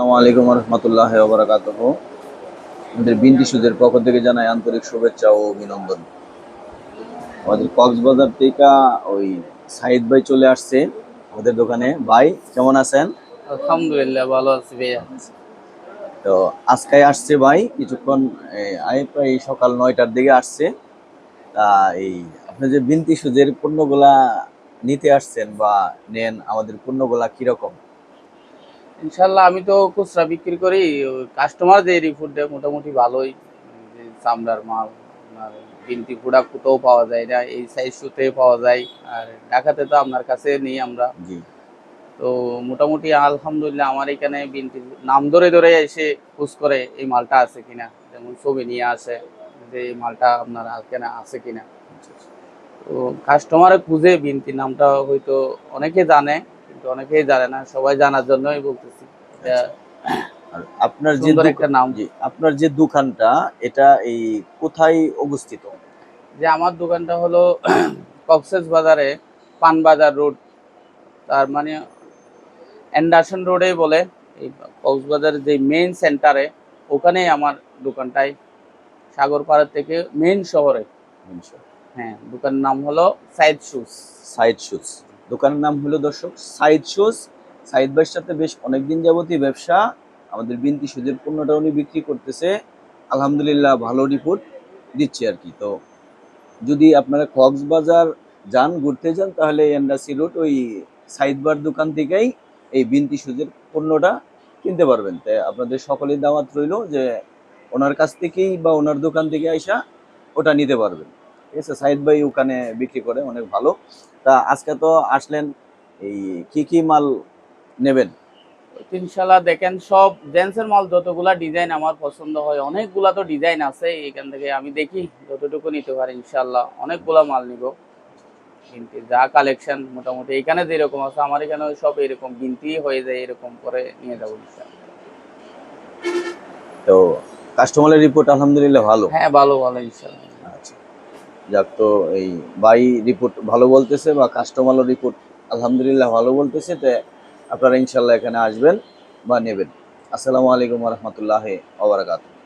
আসসালামু আলাইকুম রহমতুল্লাহ ওবরাকাত আমাদের বিন্দি সুদের পক্ষ থেকে জানাই আন্তরিক শুভেচ্ছা ও অভিনন্দন। আমাদের কক্সবাজার থেকে ওই সাইদ ভাই চলে আসছে আমাদের দোকানে। ভাই কেমন আছেন? আলহামদুলিল্লাহ ভালো আছি ভাইয়া। তো আজকে আসছে ভাই কিছুক্ষণ এই, প্রায় সকাল নয়টার দিকে আসছে। তা এই আপনি যে বিনতি সুদের পণ্যগুলা নিতে আসছেন বা নেন আমাদের পণ্যগুলা কীরকম? ইনশাল্লাহ আমি তো খুচরা বিক্রি করি কাস্টমার যে রিপোর্ট দেয় মোটামুটি ভালোই। চামড়ার মাল আপনার বিনতি ফুডা কোথাও পাওয়া যায় না এই সাইজ সুতে পাওয়া যায় আর ঢাকাতে তো আপনার কাছে নেই আমরা। তো মোটামুটি আলহামদুলিল্লাহ আমার এখানে বিনতি নাম ধরে ধরে এসে খোঁজ করে এই মালটা আছে কিনা যেমন ছবি নিয়ে আসে যে এই মালটা আপনার এখানে আছে কিনা। তো কাস্টমারে খুঁজে বিনতি নামটা হয়তো অনেকে জানে কিন্তু অনেকেই জানে না সবাই জানার জন্যই বলতেছি। আপনার যে একটা নাম। জি আপনার যে দোকানটা এটা এই কোথায় অবস্থিত? যে আমার দোকানটা হলো কক্সেস বাজারে পানবাজার রোড। তার মানে অ্যান্ডারসন রোডে বলে এই কক্সবাজারের যে মেইন সেন্টারে ওখানেই আমার দোকানটাই। সাগরপাড়া থেকে মেইন শহরে। হ্যাঁ দোকানের নাম হলো সাইড শুজ সাইড শুজ দোকানের নাম হলো দর্শক সাইড শুজ। সাইদ ভাইয়ের সাথে বেশ অনেকদিন যাবতীয় ব্যবসা। আমাদের বিনতি সুদের পণ্যটা উনি বিক্রি করতেছে। আলহামদুলিল্লাহ ভালো রিপোর্ট দিচ্ছে আর কি। তো যদি আপনারা কক্সবাজার যান, ঘুরতে যান, তাহলে এন্ডাসি রোড, ওই সাইদবার দোকান থেকেই এই বিনতি সুদের পণ্যটা কিনতে পারবেন। তাই আপনাদের সকলের দাওয়াত রইল যে ওনার কাছ থেকেই বা ওনার দোকান থেকে আইসা ওটা নিতে পারবেন। ঠিক আছে? সাইদ ভাই ওখানে বিক্রি করে অনেক ভালো। তা আজকে তো আসলেন এই কি কি মাল নেবেন? ইনশাল্লাহ দেখেন সব জেন্টসের মাল যতগুলা ডিজাইন আমার পছন্দ হয় অনেকগুলা তো ডিজাইন আছে এখান থেকে আমি দেখি যতটুকু নিতে পারি ইনশাল্লাহ অনেকগুলা মাল নিব। কিন্তু যা কালেকশন মোটামুটি এখানে যেরকম আছে আমার এখানে সব এরকম গিনতি হয়ে যায় এরকম করে নিয়ে যাব ইনশাল্লাহ তো কাস্টমারের রিপোর্ট আলহামদুলিল্লাহ ভালো। হ্যাঁ ভালো ভালো ইনশাল্লাহ যাক তো এই বাই রিপোর্ট ভালো বলতেছে বা কাস্টমারও রিপোর্ট আলহামদুলিল্লাহ ভালো বলতেছে, তো আপনারা ইনশাল্লাহ এখানে আসবেন বা নেবেন। আসসালামু আলাইকুম রহমতুল্লাহ ওবরাকাতুহ